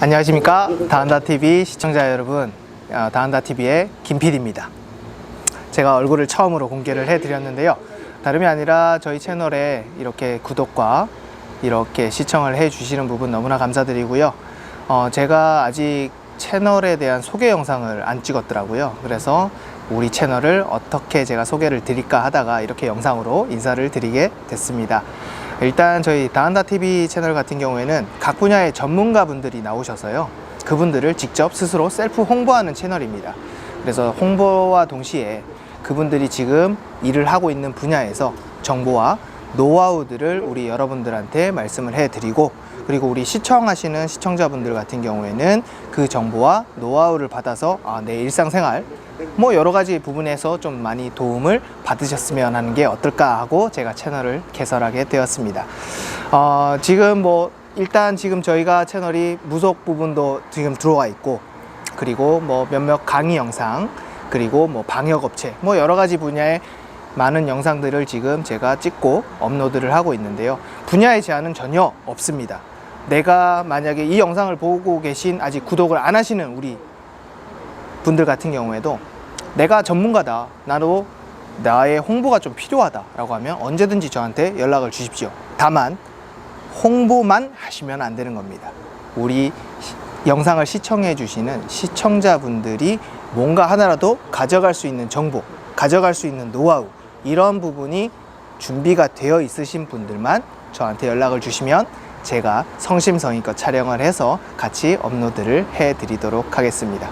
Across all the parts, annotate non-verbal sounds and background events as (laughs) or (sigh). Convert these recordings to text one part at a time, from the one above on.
안녕하십니까? 다한다TV 시청자 여러분. 어, 다한다TV의 김PD입니다. 제가 얼굴을 처음으로 공개를 해드렸는데요. 다름이 아니라 저희 채널에 이렇게 구독과 이렇게 시청을 해주시는 부분 너무나 감사드리고요. 어, 제가 아직 채널에 대한 소개 영상을 안 찍었더라고요. 그래서 우리 채널을 어떻게 제가 소개를 드릴까 하다가 이렇게 영상으로 인사를 드리게 됐습니다 일단 저희 다한다TV 채널 같은 경우에는 각 분야의 전문가분들이 나오셔서요. 그분들을 직접 스스로 셀프 홍보하는 채널입니다. 그래서 홍보와 동시에 그분들이 지금 일을 하고 있는 분야에서 정보와 노하우들을 우리 여러분들한테 말씀을 해드리고 그리고 우리 시청하시는 시청자분들 같은 경우에는 그 정보와 노하우를 받아서 아, 내 일상생활 뭐 여러 가지 부분에서 좀 많이 도움을 받으셨으면 하는 게 어떨까 하고 제가 채널을 개설하게 되었습니다. 어, 지금 뭐 일단 지금 저희가 채널이 무속 부분도 지금 들어와 있고 그리고 뭐 몇몇 강의 영상 그리고 뭐 방역 업체 뭐 여러 가지 분야의 많은 영상들을 지금 제가 찍고 업로드를 하고 있는데요. 분야의 제한은 전혀 없습니다. 내가 만약에 이 영상을 보고 계신 아직 구독을 안 하시는 우리 분들 같은 경우에도 내가 전문가다. 나도 나의 홍보가 좀 필요하다라고 하면 언제든지 저한테 연락을 주십시오. 다만 홍보만 하시면 안 되는 겁니다. 우리 시- 영상을 시청해 주시는 시청자분들이 뭔가 하나라도 가져갈 수 있는 정보, 가져갈 수 있는 노하우 이런 부분이 준비가 되어 있으신 분들만 저한테 연락을 주시면 제가 성심성의껏 촬영을 해서 같이 업로드를 해 드리도록 하겠습니다.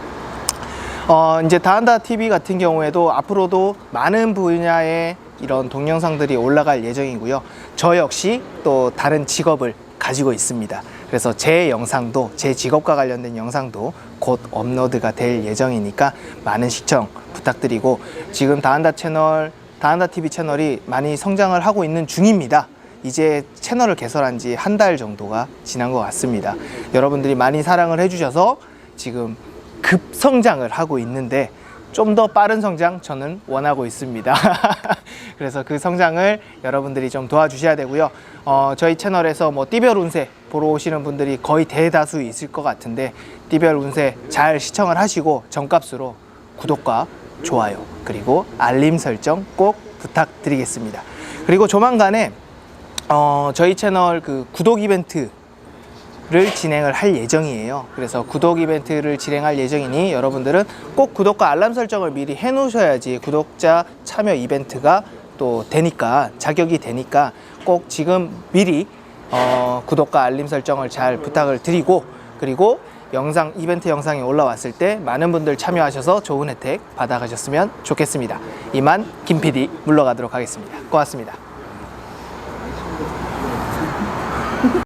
어, 이제 다한다 TV 같은 경우에도 앞으로도 많은 분야의 이런 동영상들이 올라갈 예정이고요. 저 역시 또 다른 직업을 가지고 있습니다. 그래서 제 영상도 제 직업과 관련된 영상도 곧 업로드가 될 예정이니까 많은 시청 부탁드리고 지금 다한다 채널, 다한다 TV 채널이 많이 성장을 하고 있는 중입니다. 이제 채널을 개설한 지 한 달 정도가 지난 것 같습니다. 여러분들이 많이 사랑을 해주셔서 지금 급성장을 하고 있는데 좀 더 빠른 성장 저는 원하고 있습니다. (laughs) 그래서 그 성장을 여러분들이 좀 도와주셔야 되고요. 어, 저희 채널에서 뭐 띠별 운세 보러 오시는 분들이 거의 대다수 있을 것 같은데 띠별 운세 잘 시청을 하시고 정값으로 구독과 좋아요 그리고 알림 설정 꼭 부탁드리겠습니다. 그리고 조만간에 어, 저희 채널 그 구독 이벤트 를 진행을 할 예정이에요. 그래서 구독 이벤트를 진행할 예정이니 여러분들은 꼭 구독과 알람 설정을 미리 해 놓으셔야지 구독자 참여 이벤트가 또 되니까 자격이 되니까 꼭 지금 미리 어, 구독과 알림 설정을 잘 부탁을 드리고 그리고 영상 이벤트 영상이 올라왔을 때 많은 분들 참여하셔서 좋은 혜택 받아가셨으면 좋겠습니다. 이만 김 PD 물러가도록 하겠습니다. 고맙습니다.